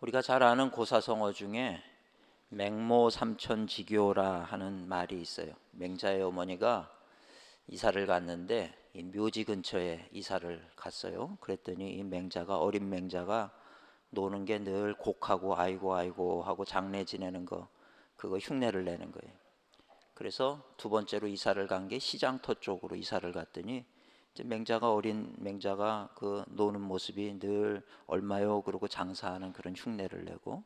우리가 잘 아는 고사성어 중에 맹모 삼천지교라 하는 말이 있어요. 맹자의 어머니가 이사를 갔는데 이 묘지 근처에 이사를 갔어요. 그랬더니 이 맹자가 어린 맹자가 노는 게 늘 곡하고 아이고 아이고 하고 장례 지내는 거 그거 흉내를 내는 거예요. 그래서 두 번째로 이사를 간 게 시장터 쪽으로 이사를 갔더니 맹자가 어린 맹자가 그 노는 모습이 늘 얼마요 그러고 장사하는 그런 흉내를 내고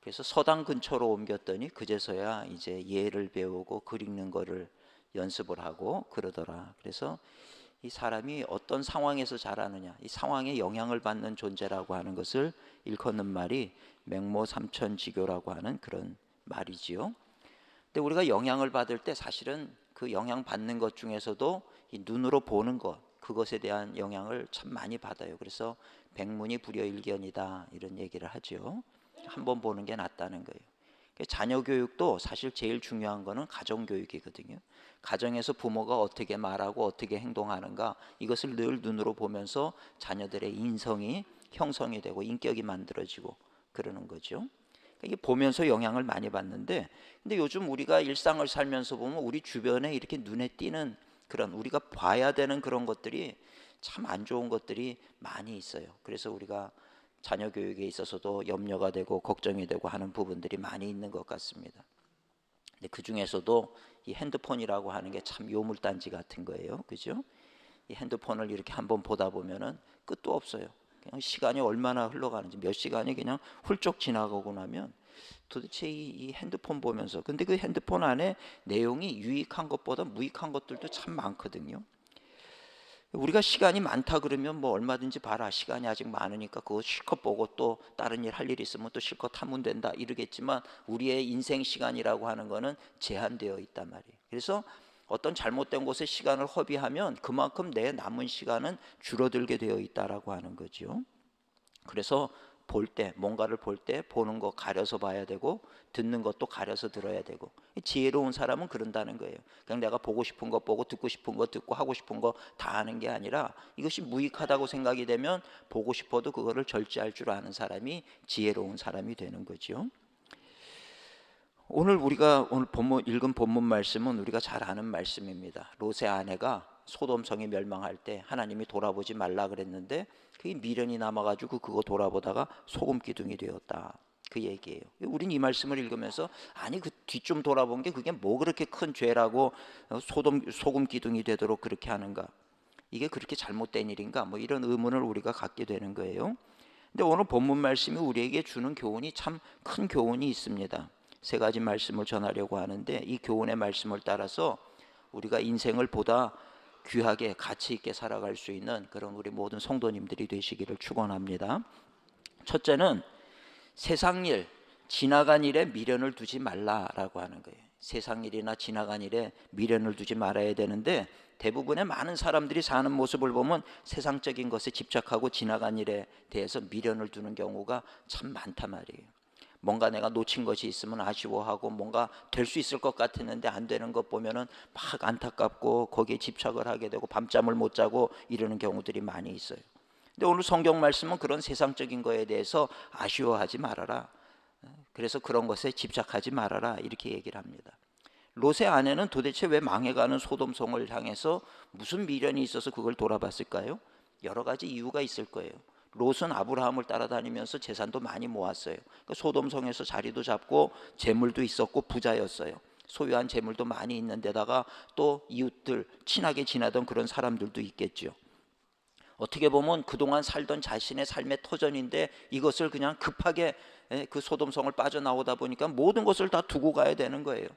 그래서 서당 근처로 옮겼더니 그제서야 이제 예를 배우고 글 읽는 거를 연습을 하고 그러더라. 그래서 이 사람이 어떤 상황에서 자라느냐, 이 상황에 영향을 받는 존재라고 하는 것을 일컫는 말이 맹모 삼천지교라고 하는 그런 말이지요. 근데 우리가 영향을 받을 때 사실은 그 영향 받는 것 중에서도 이 눈으로 보는 것 그것에 대한 영향을 참 많이 받아요. 그래서 백문이 불여일견이다 이런 얘기를 하죠. 한번 보는 게 낫다는 거예요. 그러니까 자녀 교육도 사실 제일 중요한 거는 가정 교육이거든요. 가정에서 부모가 어떻게 말하고 어떻게 행동하는가 이것을 늘 눈으로 보면서 자녀들의 인성이 형성이 되고 인격이 만들어지고 그러는 거죠. 이게 보면서 영향을 많이 받는데 근데 요즘 우리가 일상을 살면서 보면 우리 주변에 이렇게 눈에 띄는 그런 우리가 봐야 되는 그런 것들이 참 안 좋은 것들이 많이 있어요. 그래서 우리가 자녀 교육에 있어서도 염려가 되고 걱정이 되고 하는 부분들이 많이 있는 것 같습니다. 근데 그 중에서도 이 핸드폰이라고 하는 게 참 요물단지 같은 거예요. 그죠? 이 핸드폰을 이렇게 한번 보다 보면은 끝도 없어요. 그냥 시간이 얼마나 흘러가는지 몇 시간이 그냥 훌쩍 지나가고 나면 도대체 이, 이 핸드폰 보면서 근데 그 핸드폰 안에 내용이 유익한 것보다 무익한 것들도 참 많거든요. 우리가 시간이 많다 그러면 뭐 얼마든지 봐라 시간이 아직 많으니까 그거 실컷 보고 또 다른 일 할 일 있으면 또 실컷 하면 된다 이러겠지만 우리의 인생 시간이라고 하는 거는 제한되어 있단 말이에요. 그래서 어떤 잘못된 곳에 시간을 허비하면 그만큼 내 남은 시간은 줄어들게 되어 있다라고 하는 거죠. 그래서 볼 때, 뭔가를 볼 때 보는 거 가려서 봐야 되고 듣는 것도 가려서 들어야 되고 지혜로운 사람은 그런다는 거예요. 그냥 내가 보고 싶은 거 보고 듣고 싶은 거 듣고 하고 싶은 거 다 하는 게 아니라 이것이 무익하다고 생각이 되면 보고 싶어도 그거를 절제할 줄 아는 사람이 지혜로운 사람이 되는 거죠. 오늘 우리가 오늘 본문 읽은 본문 말씀은 우리가 잘 아는 말씀입니다. 롯의 아내가 소돔 성이 멸망할 때 하나님이 돌아보지 말라 그랬는데 그게 미련이 남아 가지고 그거 돌아보다가 소금 기둥이 되었다. 그 얘기예요. 우린 이 말씀을 읽으면서 아니 그 뒤좀 돌아본 게 그게 뭐 그렇게 큰 죄라고 소돔 소금 기둥이 되도록 그렇게 하는가? 이게 그렇게 잘못된 일인가? 뭐 이런 의문을 우리가 갖게 되는 거예요. 근데 오늘 본문 말씀이 우리에게 주는 교훈이 참 큰 교훈이 있습니다. 세 가지 말씀을 전하려고 하는데 이 교훈의 말씀을 따라서 우리가 인생을 보다 귀하게 가치 있게 살아갈 수 있는 그런 우리 모든 성도님들이 되시기를 축원합니다. 첫째는 세상 일, 지나간 일에 미련을 두지 말라라고 하는 거예요. 세상 일이나 지나간 일에 미련을 두지 말아야 되는데 대부분의 많은 사람들이 사는 모습을 보면 세상적인 것에 집착하고 지나간 일에 대해서 미련을 두는 경우가 참 많단 말이에요. 뭔가 내가 놓친 것이 있으면 아쉬워하고 뭔가 될 수 있을 것 같았는데 안 되는 것 보면은 막 안타깝고 거기에 집착을 하게 되고 밤잠을 못 자고 이러는 경우들이 많이 있어요. 근데 오늘 성경 말씀은 그런 세상적인 거에 대해서 아쉬워하지 말아라. 그래서 그런 것에 집착하지 말아라 이렇게 얘기를 합니다. 롯의 아내는 도대체 왜 망해가는 소돔성을 향해서 무슨 미련이 있어서 그걸 돌아봤을까요? 여러 가지 이유가 있을 거예요. 롯은 아브라함을 따라다니면서 재산도 많이 모았어요. 그러니까 소돔성에서 자리도 잡고 재물도 있었고 부자였어요. 소유한 재물도 많이 있는데다가 또 이웃들 친하게 지내던 그런 사람들도 있겠죠. 어떻게 보면 그동안 살던 자신의 삶의 터전인데 이것을 그냥 급하게 그 소돔성을 빠져나오다 보니까 모든 것을 다 두고 가야 되는 거예요.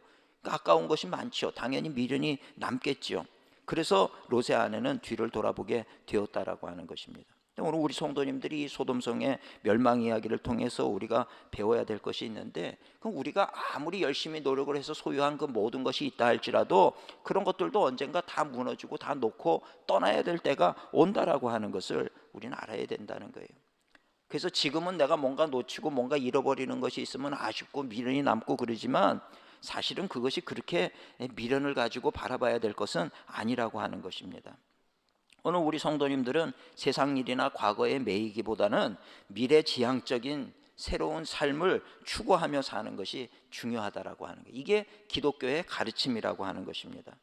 그러니까 아까운 것이 많죠. 당연히 미련이 남겠지요. 그래서 롯의 아내는 뒤를 돌아보게 되었다라고 하는 것입니다. 오늘 우리 성도님들이 소돔성의 멸망 이야기를 통해서 우리가 배워야 될 것이 있는데 그럼 우리가 아무리 열심히 노력을 해서 소유한 그 모든 것이 있다 할지라도 그런 것들도 언젠가 다 무너지고 다 놓고 떠나야 될 때가 온다라고 하는 것을 우리는 알아야 된다는 거예요. 그래서 지금은 내가 뭔가 놓치고 뭔가 잃어버리는 것이 있으면 아쉽고 미련이 남고 그러지만 사실은 그것이 그렇게 미련을 가지고 바라봐야 될 것은 아니라고 하는 것입니다. 오늘 우리 성도님들은 세상 일이나 과거에 매이기보다는 미래 지향적인 새로운 삶을 추구하며 사는 것이 중요하다라고 하는 거예요. 이게 기독교의 가르침이라고 하는 것입니다.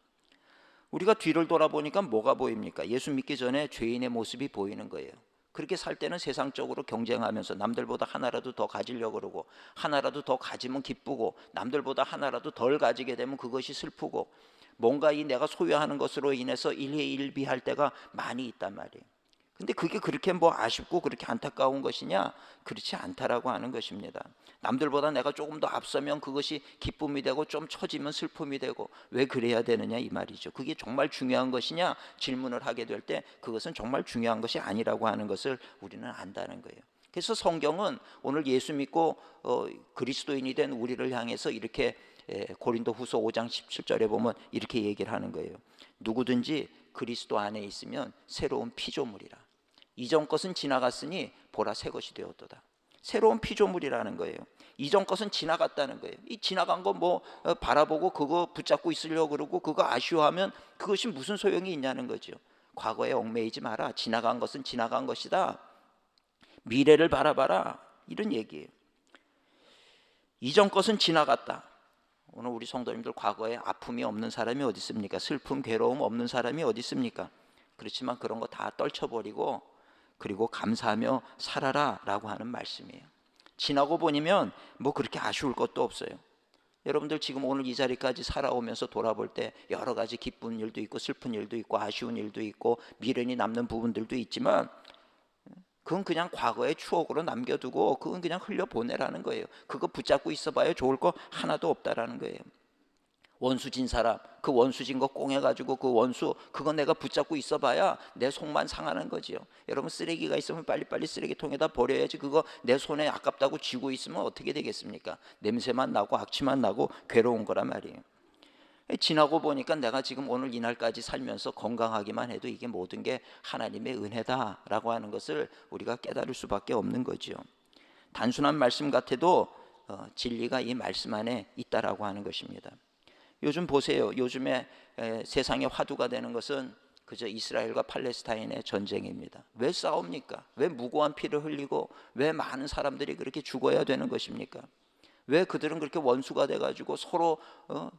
우리가 뒤를 돌아보니까 뭐가 보입니까? 예수 믿기 전에 죄인의 모습이 보이는 거예요. 그렇게 살 때는 세상적으로 경쟁하면서 남들보다 하나라도 더 가지려고 그러고 하나라도 더 가지면 기쁘고 남들보다 하나라도 덜 가지게 되면 그것이 슬프고 뭔가 이 내가 소유하는 것으로 인해서 일희일비할 때가 많이 있단 말이에요. 근데 그게 그렇게 뭐 아쉽고 그렇게 안타까운 것이냐? 그렇지 않다라고 하는 것입니다. 남들보다 내가 조금 더 앞서면 그것이 기쁨이 되고 좀 처지면 슬픔이 되고 왜 그래야 되느냐 이 말이죠. 그게 정말 중요한 것이냐 질문을 하게 될 때 그것은 정말 중요한 것이 아니라고 하는 것을 우리는 안다는 거예요. 그래서 성경은 오늘 예수 믿고 어, 그리스도인이 된 우리를 향해서 이렇게 에, 고린도 후서 5장 17절에 보면 이렇게 얘기를 하는 거예요. 누구든지 그리스도 안에 있으면 새로운 피조물이라. 이전 것은 지나갔으니 보라 새 것이 되었도다. 새로운 피조물이라는 거예요. 이전 것은 지나갔다는 거예요. 이 지나간 거 뭐 바라보고 그거 붙잡고 있으려고 그러고 그거 아쉬워하면 그것이 무슨 소용이 있냐는 거죠. 과거에 얽매이지 마라. 지나간 것은 지나간 것이다. 미래를 바라봐라. 이런 얘기예요. 이전 것은 지나갔다. 오늘 우리 성도님들 과거에 아픔이 없는 사람이 어디 있습니까? 슬픔, 괴로움 없는 사람이 어디 있습니까? 그렇지만 그런 거 다 떨쳐버리고 그리고 감사하며 살아라라고 하는 말씀이에요. 지나고 보니면 뭐 그렇게 아쉬울 것도 없어요. 여러분들 지금 오늘 이 자리까지 살아오면서 돌아볼 때 여러 가지 기쁜 일도 있고 슬픈 일도 있고 아쉬운 일도 있고 미련이 남는 부분들도 있지만 그건 그냥 과거의 추억으로 남겨두고 그건 그냥 흘려 보내라는 거예요. 그거 붙잡고 있어봐야 좋을 거 하나도 없다라는 거예요. 원수진 사람 그 원수진 거 꽁해가지고 그 원수 그거 내가 붙잡고 있어봐야 내 속만 상하는 거지요. 여러분 쓰레기가 있으면 빨리빨리 쓰레기통에다 버려야지 그거 내 손에 아깝다고 쥐고 있으면 어떻게 되겠습니까? 냄새만 나고 악취만 나고 괴로운 거란 말이에요. 지나고 보니까 내가 지금 오늘 이날까지 살면서 건강하기만 해도 이게 모든 게 하나님의 은혜다라고 하는 것을 우리가 깨달을 수밖에 없는 거지요. 단순한 말씀 같아도 어, 진리가 이 말씀 안에 있다라고 하는 것입니다. 요즘 보세요. 요즘에 에, 세상의 화두가 되는 것은 그저 이스라엘과 팔레스타인의 전쟁입니다. 왜 싸웁니까? 왜 무고한 피를 흘리고 왜 많은 사람들이 그렇게 죽어야 되는 것입니까? 왜 그들은 그렇게 원수가 돼가지고 서로 어,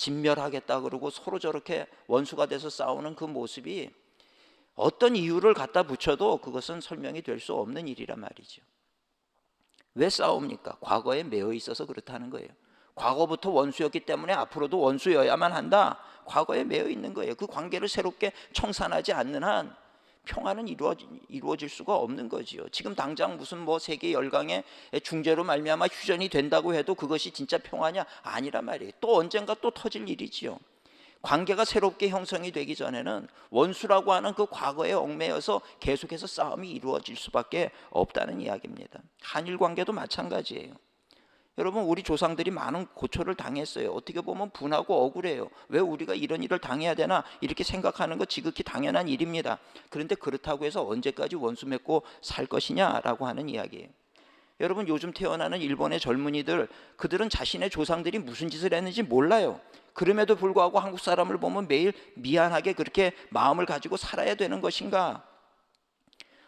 진멸하겠다 그러고 서로 저렇게 원수가 돼서 싸우는 그 모습이 어떤 이유를 갖다 붙여도 그것은 설명이 될 수 없는 일이란 말이죠. 왜 싸웁니까? 과거에 매여 있어서 그렇다는 거예요. 과거부터 원수였기 때문에 앞으로도 원수여야만 한다. 과거에 매여 있는 거예요. 그 관계를 새롭게 청산하지 않는 한 평화는 이루어지, 이루어질 수가 없는 거지요. 지금 당장 무슨 뭐 세계 열강의 중재로 말미암아 휴전이 된다고 해도 그것이 진짜 평화냐 아니란 말이에요. 또 언젠가 또 터질 일이지요. 관계가 새롭게 형성이 되기 전에는 원수라고 하는 그 과거에 얽매여서 계속해서 싸움이 이루어질 수밖에 없다는 이야기입니다. 한일 관계도 마찬가지예요. 여러분 우리 조상들이 많은 고초를 당했어요. 어떻게 보면 분하고 억울해요. 왜 우리가 이런 일을 당해야 되나 이렇게 생각하는 거 지극히 당연한 일입니다. 그런데 그렇다고 해서 언제까지 원수 맺고 살 것이냐라고 하는 이야기예요. 여러분 요즘 태어나는 일본의 젊은이들 그들은 자신의 조상들이 무슨 짓을 했는지 몰라요. 그럼에도 불구하고 한국 사람을 보면 매일 미안하게 그렇게 마음을 가지고 살아야 되는 것인가?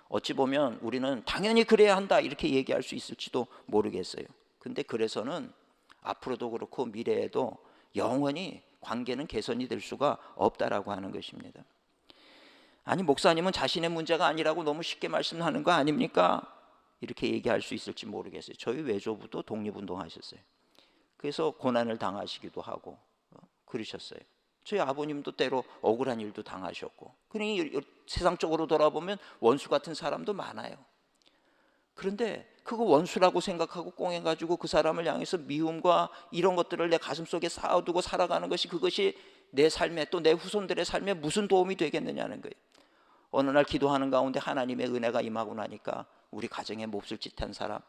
어찌 보면 우리는 당연히 그래야 한다 이렇게 얘기할 수 있을지도 모르겠어요. 근데 그래서는 앞으로도 그렇고 미래에도 영원히 관계는 개선이 될 수가 없다라고 하는 것입니다. 아니 목사님은 자신의 문제가 아니라고 너무 쉽게 말씀하는 거 아닙니까? 이렇게 얘기할 수 있을지 모르겠어요. 저희 외조부도 독립운동하셨어요. 그래서 고난을 당하시기도 하고 어, 그러셨어요. 저희 아버님도 때로 억울한 일도 당하셨고, 그러니 세상적으로 돌아보면 원수 같은 사람도 많아요. 그런데 그거 원수라고 생각하고 꽁해가지고 그 사람을 향해서 미움과 이런 것들을 내 가슴 속에 쌓아두고 살아가는 것이 그것이 내 삶에 또 내 후손들의 삶에 무슨 도움이 되겠느냐는 거예요. 어느 날 기도하는 가운데 하나님의 은혜가 임하고 나니까 우리 가정에 몹쓸 짓한 사람,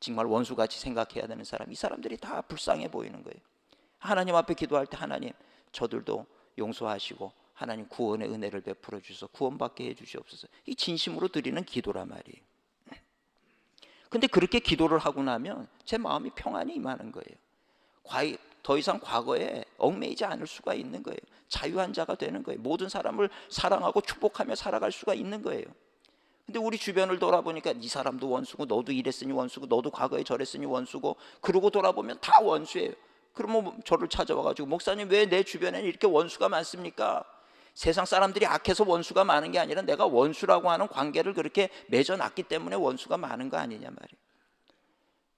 정말 원수같이 생각해야 되는 사람, 이 사람들이 다 불쌍해 보이는 거예요. 하나님 앞에 기도할 때 하나님 저들도 용서하시고 하나님 구원의 은혜를 베풀어 주셔서 구원받게 해 주시옵소서. 이 진심으로 드리는 기도란 말이에요. 근데 그렇게 기도를 하고 나면 제 마음이 평안이 임하는 거예요. 더 이상 과거에 얽매이지 않을 수가 있는 거예요. 자유한 자가 되는 거예요. 모든 사람을 사랑하고 축복하며 살아갈 수가 있는 거예요. 근데 우리 주변을 돌아보니까 이 사람도 원수고 너도 이랬으니 원수고 너도 과거에 저랬으니 원수고 그러고 돌아보면 다 원수예요. 그러면 뭐 저를 찾아와 가지고 목사님 왜 내 주변에는 이렇게 원수가 많습니까? 세상 사람들이 악해서 원수가 많은 게 아니라 내가 원수라고 하는 관계를 그렇게 맺어놨기 때문에 원수가 많은 거 아니냐 말이에요.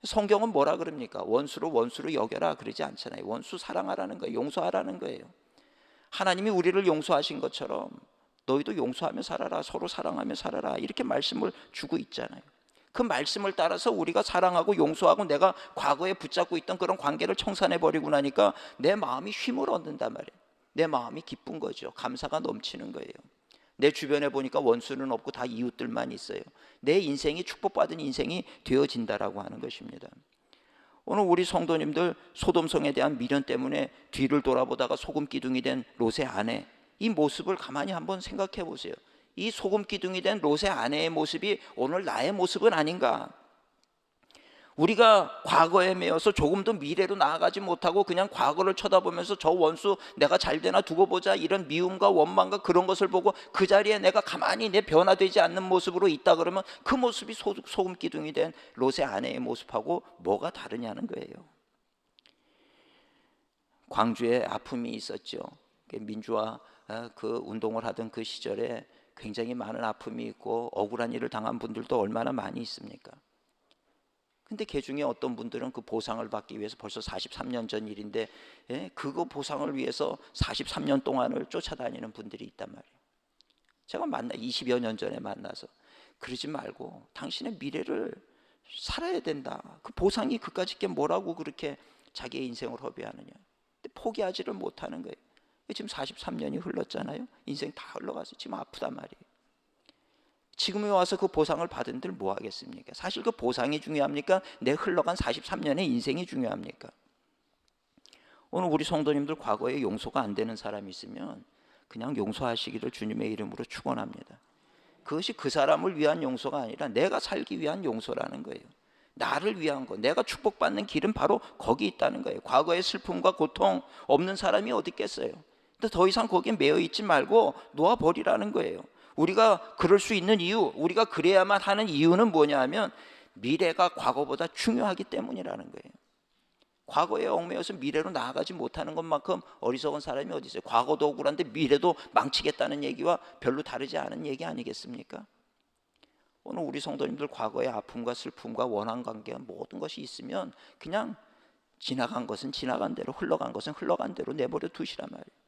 성경은 뭐라 그럽니까? 원수로 원수로 여겨라 그러지 않잖아요. 원수 사랑하라는 거예요. 용서하라는 거예요. 하나님이 우리를 용서하신 것처럼 너희도 용서하며 살아라. 서로 사랑하며 살아라. 이렇게 말씀을 주고 있잖아요. 그 말씀을 따라서 우리가 사랑하고 용서하고 내가 과거에 붙잡고 있던 그런 관계를 청산해 버리고 나니까 내 마음이 쉼을 얻는단 말이에요. 내 마음이 기쁜 거죠. 감사가 넘치는 거예요. 내 주변에 보니까 원수는 없고 다 이웃들만 있어요. 내 인생이 축복받은 인생이 되어진다라고 하는 것입니다. 오늘 우리 성도님들 소돔성에 대한 미련 때문에 뒤를 돌아보다가 소금 기둥이 된 롯의 아내 이 모습을 가만히 한번 생각해 보세요. 이 소금 기둥이 된 롯의 아내의 모습이 오늘 나의 모습은 아닌가? 우리가 과거에 매여서 조금도 미래로 나아가지 못하고 그냥 과거를 쳐다보면서 저 원수 내가 잘 되나 두고 보자 이런 미움과 원망과 그런 것을 보고 그 자리에 내가 가만히 내 변화되지 않는 모습으로 있다 그러면 그 모습이 소, 소금 기둥이 된 롯의 아내의 모습하고 뭐가 다르냐는 거예요. 광주에 아픔이 있었죠. 그 민주화 어, 그 운동을 하던 그 시절에 굉장히 많은 아픔이 있고 억울한 일을 당한 분들도 얼마나 많이 있습니까? 근데 그 중에 어떤 분들은 그 보상을 받기 위해서 벌써 43년 전 일인데 예? 그거 보상을 위해서 43년 동안을 쫓아다니는 분들이 있단 말이에요. 제가 만나 20여 년 전에 만나서 그러지 말고 당신의 미래를 살아야 된다. 그 보상이 그까짓 게 뭐라고 그렇게 자기의 인생을 허비하느냐. 근데 포기하지를 못하는 거예요. 지금 43년이 흘렀잖아요. 인생 다 흘러가서 지금 아프단 말이에요. 지금에 와서 그 보상을 받은들 뭐 하겠습니까? 사실 그 보상이 중요합니까? 내 흘러간 43년의 인생이 중요합니까? 오늘 우리 성도님들 과거에 용서가 안 되는 사람이 있으면 그냥 용서하시기를 주님의 이름으로 축원합니다. 그것이 그 사람을 위한 용서가 아니라 내가 살기 위한 용서라는 거예요. 나를 위한 거, 내가 축복받는 길은 바로 거기 있다는 거예요. 과거의 슬픔과 고통 없는 사람이 어디 있겠어요? 근데 더 이상 거기에 매여 있지 말고 놓아 버리라는 거예요. 우리가 그럴 수 있는 이유, 우리가 그래야만 하는 이유는 뭐냐 하면 미래가 과거보다 중요하기 때문이라는 거예요. 과거에 얽매여서 미래로 나아가지 못하는 것만큼 어리석은 사람이 어디 있어요? 과거도 억울한데 미래도 망치겠다는 얘기와 별로 다르지 않은 얘기 아니겠습니까? 오늘 우리 성도님들 과거의 아픔과 슬픔과 원한 관계와 모든 것이 있으면 그냥 지나간 것은 지나간 대로 흘러간 것은 흘러간 대로 내버려 두시란 말이에요.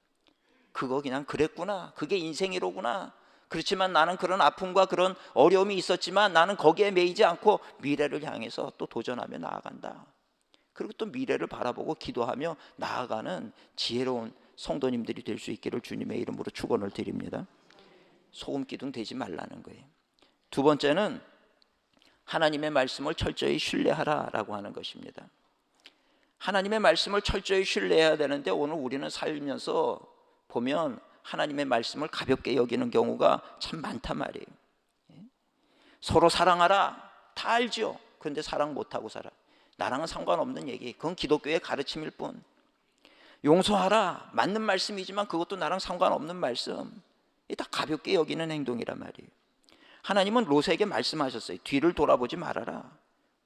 그거 그냥 그랬구나. 그게 인생이로구나. 그렇지만 나는 그런 아픔과 그런 어려움이 있었지만 나는 거기에 매이지 않고 미래를 향해서 또 도전하며 나아간다. 그리고 또 미래를 바라보고 기도하며 나아가는 지혜로운 성도님들이 될 수 있기를 주님의 이름으로 축원을 드립니다. 소금 기둥 되지 말라는 거예요. 두 번째는 하나님의 말씀을 철저히 신뢰하라라고 하는 것입니다. 하나님의 말씀을 철저히 신뢰해야 되는데 오늘 우리는 살면서 보면 하나님의 말씀을 가볍게 여기는 경우가 참 많단 말이에요. 예? 서로 사랑하라 다 알죠. 그런데 사랑 못하고 살아. 나랑은 상관없는 얘기. 그건 기독교의 가르침일 뿐. 용서하라 맞는 말씀이지만 그것도 나랑 상관없는 말씀. 다 가볍게 여기는 행동이란 말이에요. 하나님은 롯에게 말씀하셨어요. 뒤를 돌아보지 말아라.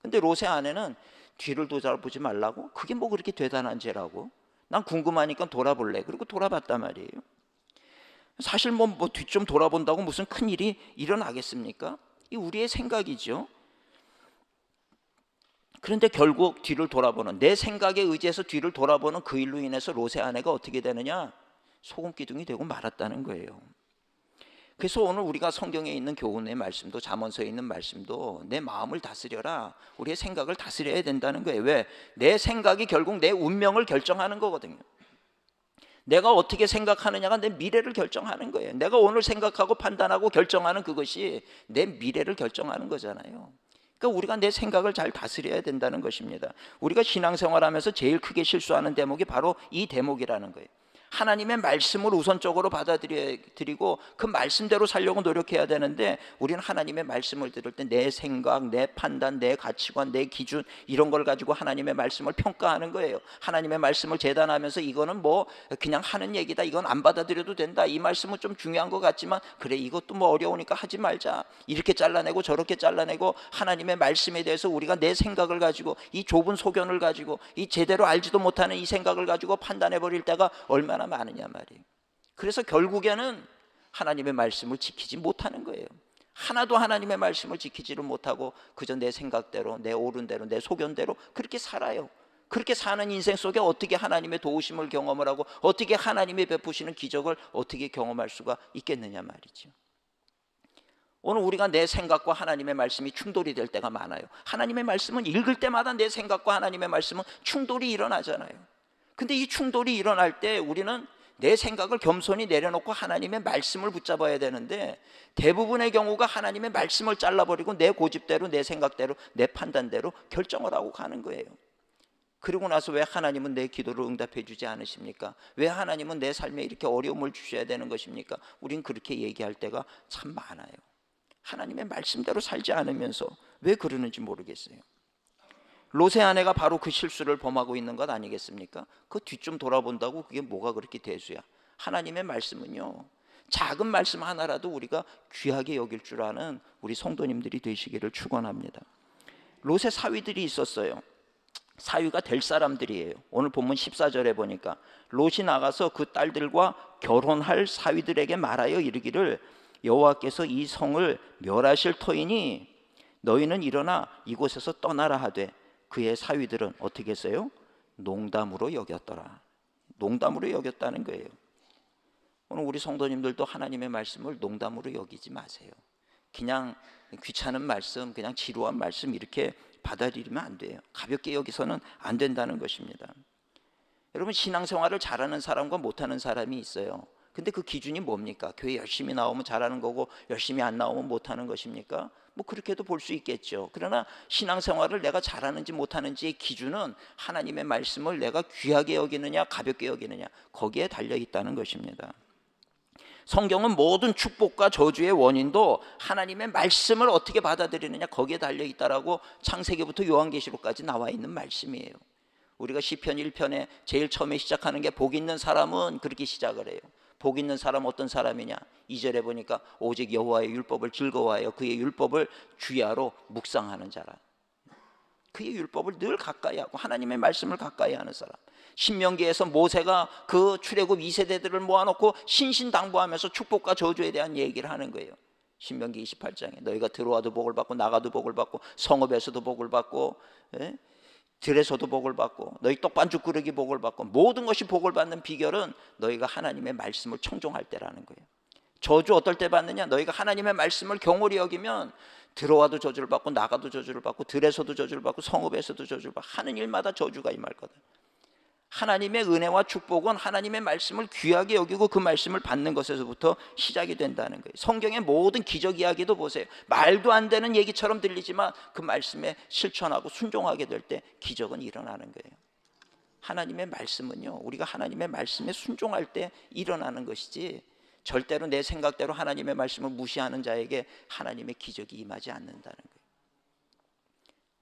근데 롯의 아내는 뒤를 돌아보지 말라고? 그게 뭐 그렇게 대단한 죄라고? 난 궁금하니까 돌아볼래. 그리고 돌아봤단 말이에요. 사실 뭐, 뭐 뒤좀 돌아본다고 무슨 큰 일이 일어나겠습니까? 이 우리의 생각이죠. 그런데 결국 뒤를 돌아보는 내 생각에 의지해서 뒤를 돌아보는 그 일로 인해서 롯의 아내가 어떻게 되느냐? 소금 기둥이 되고 말았다는 거예요. 그래서 오늘 우리가 성경에 있는 교훈의 말씀도 잠언서에 있는 말씀도 내 마음을 다스려라. 우리의 생각을 다스려야 된다는 거예요. 왜? 내 생각이 결국 내 운명을 결정하는 거거든요. 내가 어떻게 생각하느냐가 내 미래를 결정하는 거예요. 내가 오늘 생각하고 판단하고 결정하는 그것이 내 미래를 결정하는 거잖아요. 그러니까 우리가 내 생각을 잘 다스려야 된다는 것입니다. 우리가 신앙생활하면서 제일 크게 실수하는 대목이 바로 이 대목이라는 거예요. 하나님의 말씀을 우선적으로 받아들이고 그 말씀대로 살려고 노력해야 되는데 우리는 하나님의 말씀을 들을 때 내 생각, 내 판단, 내 가치관, 내 기준 이런 걸 가지고 하나님의 말씀을 평가하는 거예요. 하나님의 말씀을 재단하면서 이거는 뭐 그냥 하는 얘기다. 이건 안 받아들여도 된다. 이 말씀은 좀 중요한 것 같지만 그래 이것도 뭐 어려우니까 하지 말자. 이렇게 잘라내고 저렇게 잘라내고 하나님의 말씀에 대해서 우리가 내 생각을 가지고 이 좁은 소견을 가지고 이 제대로 알지도 못하는 이 생각을 가지고 판단해 버릴 때가 얼마 나 많으냐 말이에요. 그래서 결국에는 하나님의 말씀을 지키지 못하는 거예요. 하나도 하나님의 말씀을 지키지를 못하고 그저 내 생각대로 내 옳은 대로 내 소견대로 그렇게 살아요. 그렇게 사는 인생 속에 어떻게 하나님의 도우심을 경험을 하고 어떻게 하나님의 베푸시는 기적을 어떻게 경험할 수가 있겠느냐 말이죠. 오늘 우리가 내 생각과 하나님의 말씀이 충돌이 될 때가 많아요. 하나님의 말씀은 읽을 때마다 내 생각과 하나님의 말씀은 충돌이 일어나잖아요. 근데 이 충돌이 일어날 때 우리는 내 생각을 겸손히 내려놓고 하나님의 말씀을 붙잡아야 되는데 대부분의 경우가 하나님의 말씀을 잘라버리고 내 고집대로 내 생각대로 내 판단대로 결정을 하고 가는 거예요. 그리고 나서 왜 하나님은 내 기도를 응답해 주지 않으십니까? 왜 하나님은 내 삶에 이렇게 어려움을 주셔야 되는 것입니까? 우린 그렇게 얘기할 때가 참 많아요. 하나님의 말씀대로 살지 않으면서 왜 그러는지 모르겠어요. 롯의 아내가 바로 그 실수를 범하고 있는 것 아니겠습니까? 그 뒤좀 돌아본다고 그게 뭐가 그렇게 대수야? 하나님의 말씀은요. 작은 말씀 하나라도 우리가 귀하게 여길 줄 아는 우리 성도님들이 되시기를 축원합니다. 롯의 사위들이 있었어요. 사위가 될 사람들이에요. 오늘 본문 14절에 보니까 롯이 나가서 그 딸들과 결혼할 사위들에게 말하여 이르기를 여호와께서 이 성을 멸하실 터이니 너희는 일어나 이곳에서 떠나라 하되 그의 사위들은 어떻게 했어요? 농담으로 여겼더라. 농담으로 여겼다는 거예요. 오늘 우리 성도님들도 하나님의 말씀을 농담으로 여기지 마세요. 그냥 귀찮은 말씀, 그냥 지루한 말씀 이렇게 받아들이면 안 돼요. 가볍게 여기서는 안 된다는 것입니다. 여러분 신앙생활을 잘하는 사람과 못하는 사람이 있어요. 근데 그 기준이 뭡니까? 교회 열심히 나오면 잘하는 거고 열심히 안 나오면 못하는 것입니까? 뭐 그렇게도 볼 수 있겠죠. 그러나 신앙생활을 내가 잘하는지 못하는지의 기준은 하나님의 말씀을 내가 귀하게 여기느냐 가볍게 여기느냐 거기에 달려 있다는 것입니다. 성경은 모든 축복과 저주의 원인도 하나님의 말씀을 어떻게 받아들이느냐 거기에 달려 있다라고 창세기부터 요한계시록까지 나와 있는 말씀이에요. 우리가 시편 1편에 제일 처음에 시작하는 게 복 있는 사람은 그렇게 시작을 해요. 복 있는 사람 어떤 사람이냐? 2절에 보니까 오직 여호와의 율법을 즐거워하여 그의 율법을 주야로 묵상하는 자라. 그의 율법을 늘 가까이 하고 하나님의 말씀을 가까이 하는 사람. 신명기에서 모세가 그 출애굽 2세대들을 모아놓고 신신당부하면서 축복과 저주에 대한 얘기를 하는 거예요. 신명기 28장에 너희가 들어와도 복을 받고 나가도 복을 받고 성읍에서도 복을 받고 예? 들에서도 복을 받고 너희 떡반죽 그릇이 복을 받고 모든 것이 복을 받는 비결은 너희가 하나님의 말씀을 청종할 때라는 거예요. 저주 어떨 때 받느냐? 너희가 하나님의 말씀을 경홀히 여기면 들어와도 저주를 받고 나가도 저주를 받고 들에서도 저주를 받고 성읍에서도 저주를 받고 하는 일마다 저주가 임할 거다. 하나님의 은혜와 축복은 하나님의 말씀을 귀하게 여기고 그 말씀을 받는 것에서부터 시작이 된다는 거예요. 성경의 모든 기적 이야기도 보세요. 말도 안 되는 얘기처럼 들리지만 그 말씀에 실천하고 순종하게 될 때 기적은 일어나는 거예요. 하나님의 말씀은요, 우리가 하나님의 말씀에 순종할 때 일어나는 것이지 절대로 내 생각대로 하나님의 말씀을 무시하는 자에게 하나님의 기적이 임하지 않는다는 거예요.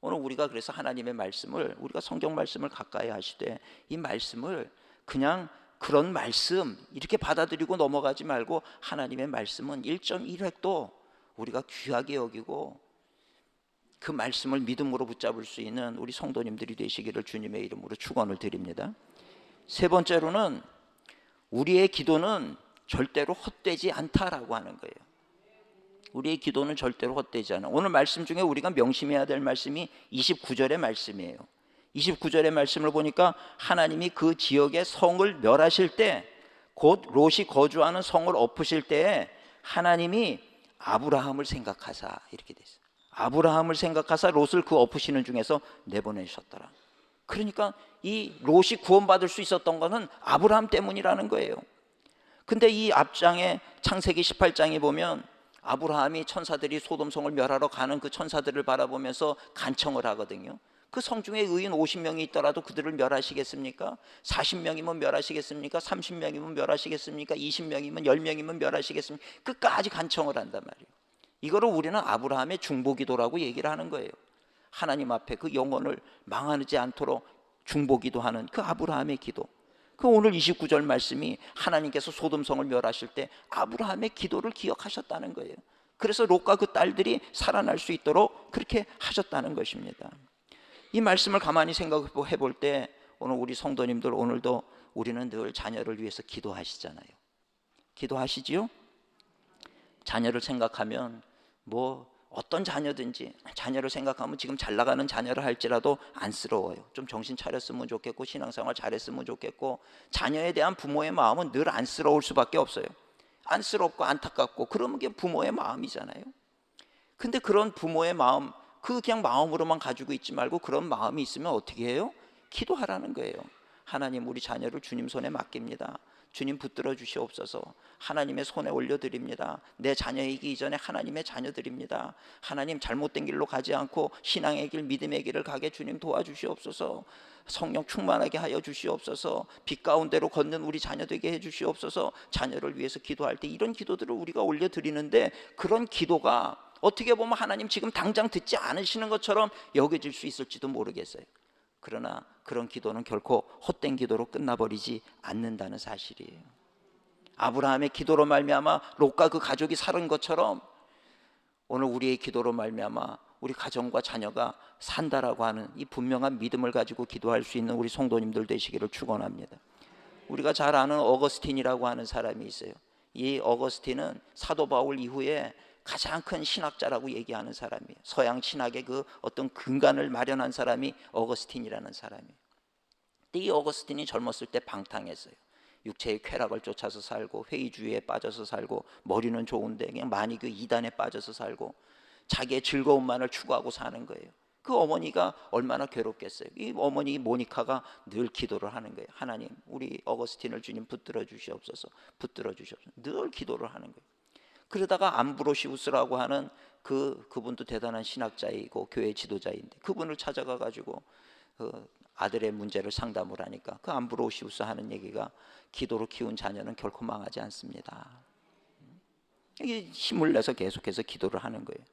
오늘 우리가 그래서 하나님의 말씀을 우리가 성경 말씀을 가까이 하시되 이 말씀을 그냥 그런 말씀 이렇게 받아들이고 넘어가지 말고 하나님의 말씀은 1.1획도 우리가 귀하게 여기고 그 말씀을 믿음으로 붙잡을 수 있는 우리 성도님들이 되시기를 주님의 이름으로 축원을 드립니다. 세 번째로는 우리의 기도는 절대로 헛되지 않다라고 하는 거예요. 우리의 기도는 절대로 헛되지 않아. 오늘 말씀 중에 우리가 명심해야 될 말씀이 29절의 말씀이에요. 29절의 말씀을 보니까 하나님이 그 지역의 성을 멸하실 때, 곧 롯이 거주하는 성을 엎으실 때에 하나님이 아브라함을 생각하사 이렇게 됐어요. 아브라함을 생각하사 롯을 그 엎으시는 중에서 내보내셨더라. 그러니까 이 롯이 구원받을 수 있었던 것은 아브라함 때문이라는 거예요. 근데 이 앞장에 창세기 18장에 보면 아브라함이 천사들이 소돔성을 멸하러 가는 그 천사들을 바라보면서 간청을 하거든요. 그 성중에 의인 50명이 있더라도 그들을 멸하시겠습니까? 40명이면 멸하시겠습니까? 30명이면 멸하시겠습니까? 20명이면 10명이면 멸하시겠습니까? 끝까지 간청을 한단 말이에요. 이거를 우리는 아브라함의 중보기도라고 얘기를 하는 거예요. 하나님 앞에 그 영혼을 망하지 않도록 중보기도 하는 그 아브라함의 기도. 그 오늘 29절 말씀이 하나님께서 소돔성을 멸하실 때 아브라함의 기도를 기억하셨다는 거예요. 그래서 롯과 그 딸들이 살아날 수 있도록 그렇게 하셨다는 것입니다. 이 말씀을 가만히 생각해 볼 때 오늘 우리 성도님들 오늘도 우리는 늘 자녀를 위해서 기도하시잖아요. 기도하시지요? 자녀를 생각하면 뭐 어떤 자녀든지 자녀를 생각하면 지금 잘 나가는 자녀를 할지라도 안쓰러워요. 좀 정신 차렸으면 좋겠고 신앙생활 잘했으면 좋겠고 자녀에 대한 부모의 마음은 늘 안쓰러울 수밖에 없어요. 안쓰럽고 안타깝고 그러면 게 부모의 마음이잖아요. 근데 그런 부모의 마음 그 그냥 마음으로만 가지고 있지 말고 그런 마음이 있으면 어떻게 해요? 기도하라는 거예요. 하나님 우리 자녀를 주님 손에 맡깁니다. 주님 붙들어 주시옵소서. 하나님의 손에 올려드립니다. 내 자녀이기 이전에 하나님의 자녀들입니다. 하나님 잘못된 길로 가지 않고 신앙의 길, 믿음의 길을 가게 주님 도와주시옵소서. 성령 충만하게 하여 주시옵소서. 빛 가운데로 걷는 우리 자녀 되게 해 주시옵소서. 자녀를 위해서 기도할 때 이런 기도들을 우리가 올려 드리는데 그런 기도가 어떻게 보면 하나님 지금 당장 듣지 않으시는 것처럼 여겨질 수 있을지도 모르겠어요. 그러나 그런 기도는 결코 헛된 기도로 끝나버리지 않는다는 사실이에요. 아브라함의 기도로 말미암아 롯과 그 가족이 살은 것처럼 오늘 우리의 기도로 말미암아 우리 가정과 자녀가 산다라고 하는 이 분명한 믿음을 가지고 기도할 수 있는 우리 성도님들 되시기를 축원합니다. 우리가 잘 아는 어거스틴이라고 하는 사람이 있어요. 이 어거스틴은 사도 바울 이후에 가장 큰 신학자라고 얘기하는 사람이에요. 서양 신학의 그 어떤 근간을 마련한 사람이 어거스틴이라는 사람이에요. 이 어거스틴이 젊었을 때 방탕했어요. 육체의 쾌락을 쫓아서 살고 회의주의에 빠져서 살고 머리는 좋은데 그냥 많이 그 이단에 빠져서 살고 자기의 즐거움만을 추구하고 사는 거예요. 그 어머니가 얼마나 괴롭겠어요. 이 어머니 모니카가 늘 기도를 하는 거예요. 하나님, 우리 어거스틴을 주님 붙들어 주시옵소서. 붙들어 주시옵소서. 늘 기도를 하는 거예요. 그러다가 암브로시우스라고 하는 그 그분도 대단한 신학자이고 교회 지도자인데 그분을 찾아가 가지고 그 아들의 문제를 상담을 하니까 그 암브로시우스 하는 얘기가 기도로 키운 자녀는 결코 망하지 않습니다. 이게 힘을 내서 계속해서 기도를 하는 거예요.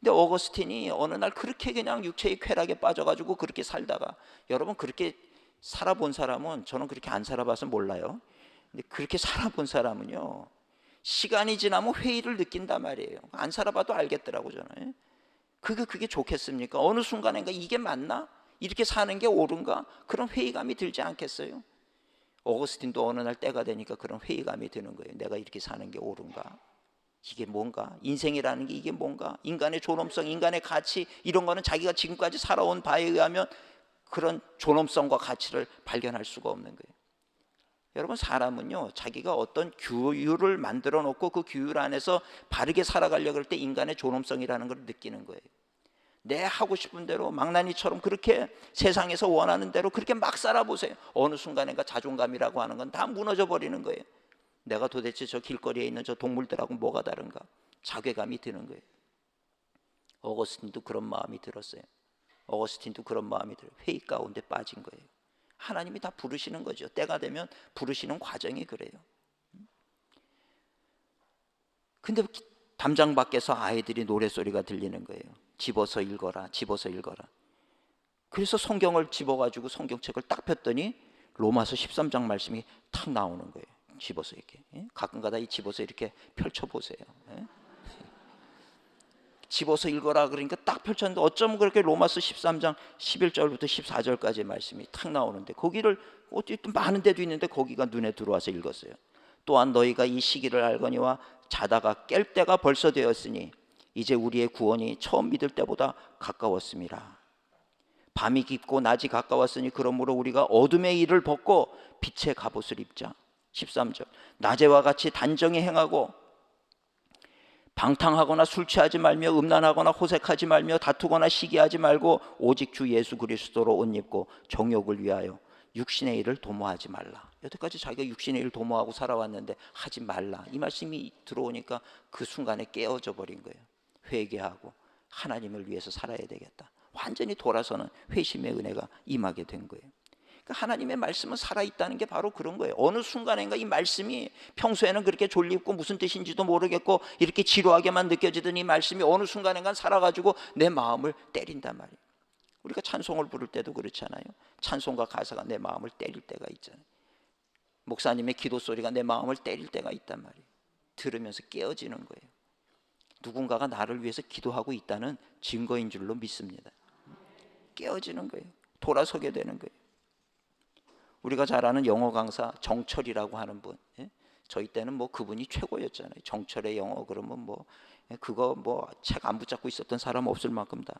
근데 어거스틴이 어느 날 그렇게 그냥 육체의 쾌락에 빠져가지고 그렇게 살다가 여러분 그렇게 살아본 사람은 저는 그렇게 안 살아봐서 몰라요. 근데 그렇게 살아본 사람은요 시간이 지나면 회의를 느낀단 말이에요. 안 살아봐도 알겠더라고 저는. 그게 그게 좋겠습니까? 어느 순간인가 이게 맞나? 이렇게 사는 게 옳은가? 그런 회의감이 들지 않겠어요? 어거스틴도 어느 날 때가 되니까 그런 회의감이 드는 거예요. 내가 이렇게 사는 게 옳은가? 이게 뭔가? 인생이라는 게 이게 뭔가? 인간의 존엄성, 인간의 가치 이런 거는 자기가 지금까지 살아온 바에 의하면 그런 존엄성과 가치를 발견할 수가 없는 거예요. 여러분 사람은요 자기가 어떤 규율을 만들어 놓고 그 규율 안에서 바르게 살아가려고 할 때 인간의 존엄성이라는 걸 느끼는 거예요. 내 하고 싶은 대로 망나니처럼 그렇게 세상에서 원하는 대로 그렇게 막 살아보세요. 어느 순간인가 자존감이라고 하는 건 다 무너져 버리는 거예요. 내가 도대체 저 길거리에 있는 저 동물들하고 뭐가 다른가? 자괴감이 드는 거예요. 어거스틴도 그런 마음이 들었어요. 어거스틴도 그런 마음이 들어요. 회의 가운데 빠진 거예요. 하나님이 다 부르시는 거죠. 때가 되면 부르시는 과정이 그래요. 근데 담장 밖에서 아이들이 노래소리가 들리는 거예요. 집어서 읽어라, 집어서 읽어라. 그래서 성경을 집어가지고 성경책을 딱 폈더니 로마서 13장 말씀이 탁 나오는 거예요. 집어서 이렇게. 예? 가끔가다 이 집어서 이렇게 펼쳐보세요. 예? 집어서 읽어라 그러니까 딱 펼쳤는데 어쩌면 그렇게 로마서 13장 11절부터 14절까지 말씀이 탁 나오는데 거기를 어디 또 많은 데도 있는데 거기가 눈에 들어와서 읽었어요. 또한 너희가 이 시기를 알거니와 자다가 깰 때가 벌써 되었으니 이제 우리의 구원이 처음 믿을 때보다 가까웠습니다. 밤이 깊고 낮이 가까웠으니 그러므로 우리가 어둠의 일을 벗고 빛의 갑옷을 입자. 13절. 낮에와 같이 단정히 행하고 방탕하거나 술 취하지 말며 음란하거나 호색하지 말며 다투거나 시기하지 말고 오직 주 예수 그리스도로 옷 입고 정욕을 위하여 육신의 일을 도모하지 말라. 여태까지 자기가 육신의 일을 도모하고 살아왔는데 하지 말라. 이 말씀이 들어오니까 그 순간에 깨어져 버린 거예요. 회개하고 하나님을 위해서 살아야 되겠다. 완전히 돌아서는 회심의 은혜가 임하게 된 거예요. 하나님의 말씀은 살아있다는 게 바로 그런 거예요. 어느 순간인가 이 말씀이 평소에는 그렇게 졸립고 무슨 뜻인지도 모르겠고 이렇게 지루하게만 느껴지던 이 말씀이 어느 순간인가 살아가지고 내 마음을 때린단 말이에요. 우리가 찬송을 부를 때도 그렇잖아요. 찬송과 가사가 내 마음을 때릴 때가 있잖아요. 목사님의 기도 소리가 내 마음을 때릴 때가 있단 말이에요. 들으면서 깨어지는 거예요. 누군가가 나를 위해서 기도하고 있다는 증거인 줄로 믿습니다. 깨어지는 거예요. 돌아서게 되는 거예요. 우리가 잘 아는 영어 강사 정철이라고 하는 분. 예? 저희 때는 뭐 그분이 최고였잖아요. 정철의 영어 그러면 뭐 예, 그거 뭐 책 안 붙잡고 있었던 사람 없을 만큼 다.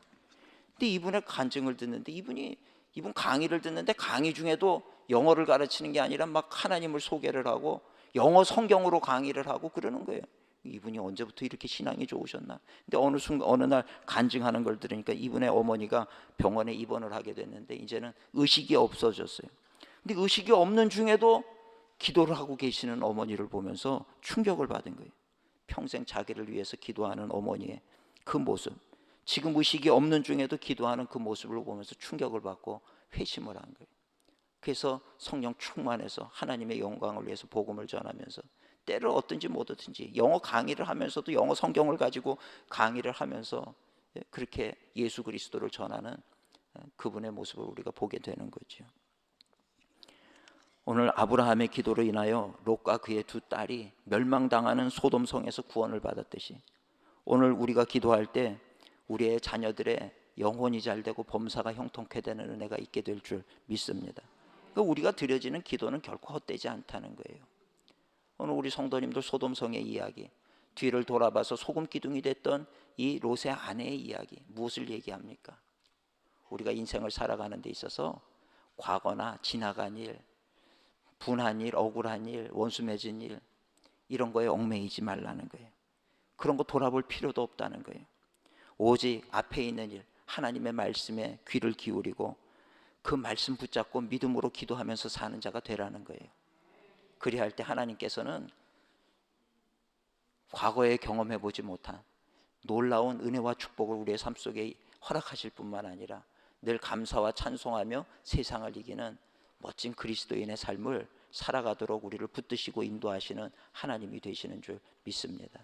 근데 이분의 간증을 듣는데 이분이 이분 강의를 듣는데 강의 중에도 영어를 가르치는 게 아니라 막 하나님을 소개를 하고 영어 성경으로 강의를 하고 그러는 거예요. 이분이 언제부터 이렇게 신앙이 좋으셨나? 근데 어느 순간 어느 날 간증하는 걸 들으니까 이분의 어머니가 병원에 입원을 하게 됐는데 이제는 의식이 없어졌어요. 근데 의식이 없는 중에도 기도를 하고 계시는 어머니를 보면서 충격을 받은 거예요. 평생 자기를 위해서 기도하는 어머니의 그 모습. 지금 의식이 없는 중에도 기도하는 그 모습을 보면서 충격을 받고 회심을 한 거예요. 그래서 성령 충만해서 하나님의 영광을 위해서 복음을 전하면서 때를 얻든지 못 얻든지 영어 강의를 하면서도 영어 성경을 가지고 강의를 하면서 그렇게 예수 그리스도를 전하는 그분의 모습을 우리가 보게 되는 거죠. 오늘 아브라함의 기도로 인하여 롯과 그의 두 딸이 멸망당하는 소돔 성에서 구원을 받았듯이 오늘 우리가 기도할 때 우리의 자녀들의 영혼이 잘 되고 범사가 형통케 되는 은혜가 있게 될 줄 믿습니다. 그러니까 우리가 드려지는 기도는 결코 헛되지 않다는 거예요. 오늘 우리 성도님들 소돔성의 이야기, 뒤를 돌아봐서 소금 기둥이 됐던 이 롯의 아내의 이야기 무엇을 얘기합니까? 우리가 인생을 살아가는 데 있어서 과거나 지나간 일, 분한 일, 억울한 일, 원수 맺은 일 이런 거에 얽매이지 말라는 거예요. 그런 거 돌아볼 필요도 없다는 거예요. 오직 앞에 있는 일, 하나님의 말씀에 귀를 기울이고 그 말씀 붙잡고 믿음으로 기도하면서 사는 자가 되라는 거예요. 그리할 때 하나님께서는 과거에 경험해 보지 못한 놀라운 은혜와 축복을 우리의 삶 속에 허락하실 뿐만 아니라 늘 감사와 찬송하며 세상을 이기는 멋진 그리스도인의 삶을 살아가도록 우리를 붙드시고 인도하시는 하나님이 되시는 줄 믿습니다.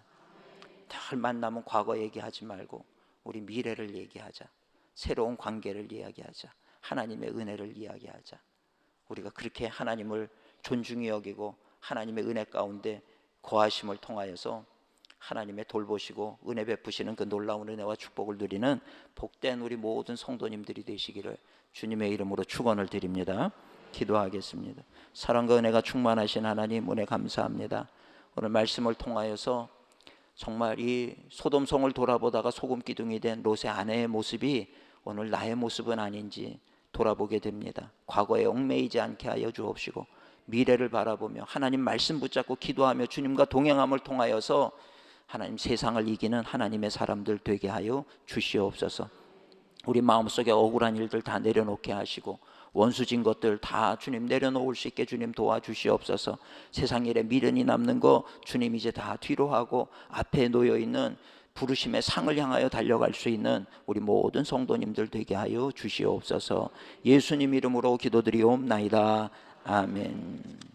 늘 만나면 과거 얘기하지 말고 우리 미래를 얘기하자. 새로운 관계를 이야기하자. 하나님의 은혜를 이야기하자. 우리가 그렇게 하나님을 존중히 여기고 하나님의 은혜 가운데 거하심을 통하여서 하나님의 돌보시고 은혜 베푸시는 그 놀라운 은혜와 축복을 누리는 복된 우리 모든 성도님들이 되시기를 주님의 이름으로 축원을 드립니다. 기도하겠습니다. 사랑과 은혜가 충만하신 하나님 은혜 감사합니다. 오늘 말씀을 통하여서 정말 이 소돔성을 돌아보다가 소금 기둥이 된 롯의 아내의 모습이 오늘 나의 모습은 아닌지 돌아보게 됩니다. 과거에 얽매이지 않게 하여 주옵시고 미래를 바라보며 하나님 말씀 붙잡고 기도하며 주님과 동행함을 통하여서 하나님 세상을 이기는 하나님의 사람들 되게 하여 주시옵소서. 우리 마음속에 억울한 일들 다 내려놓게 하시고 원수진 것들 다 주님 내려놓을 수 있게 주님 도와주시옵소서. 세상 일에 미련이 남는 거 주님 이제 다 뒤로 하고 앞에 놓여 있는 부르심의 상을 향하여 달려갈 수 있는 우리 모든 성도님들 되게 하여 주시옵소서. 예수님 이름으로 기도드리옵나이다. 아멘.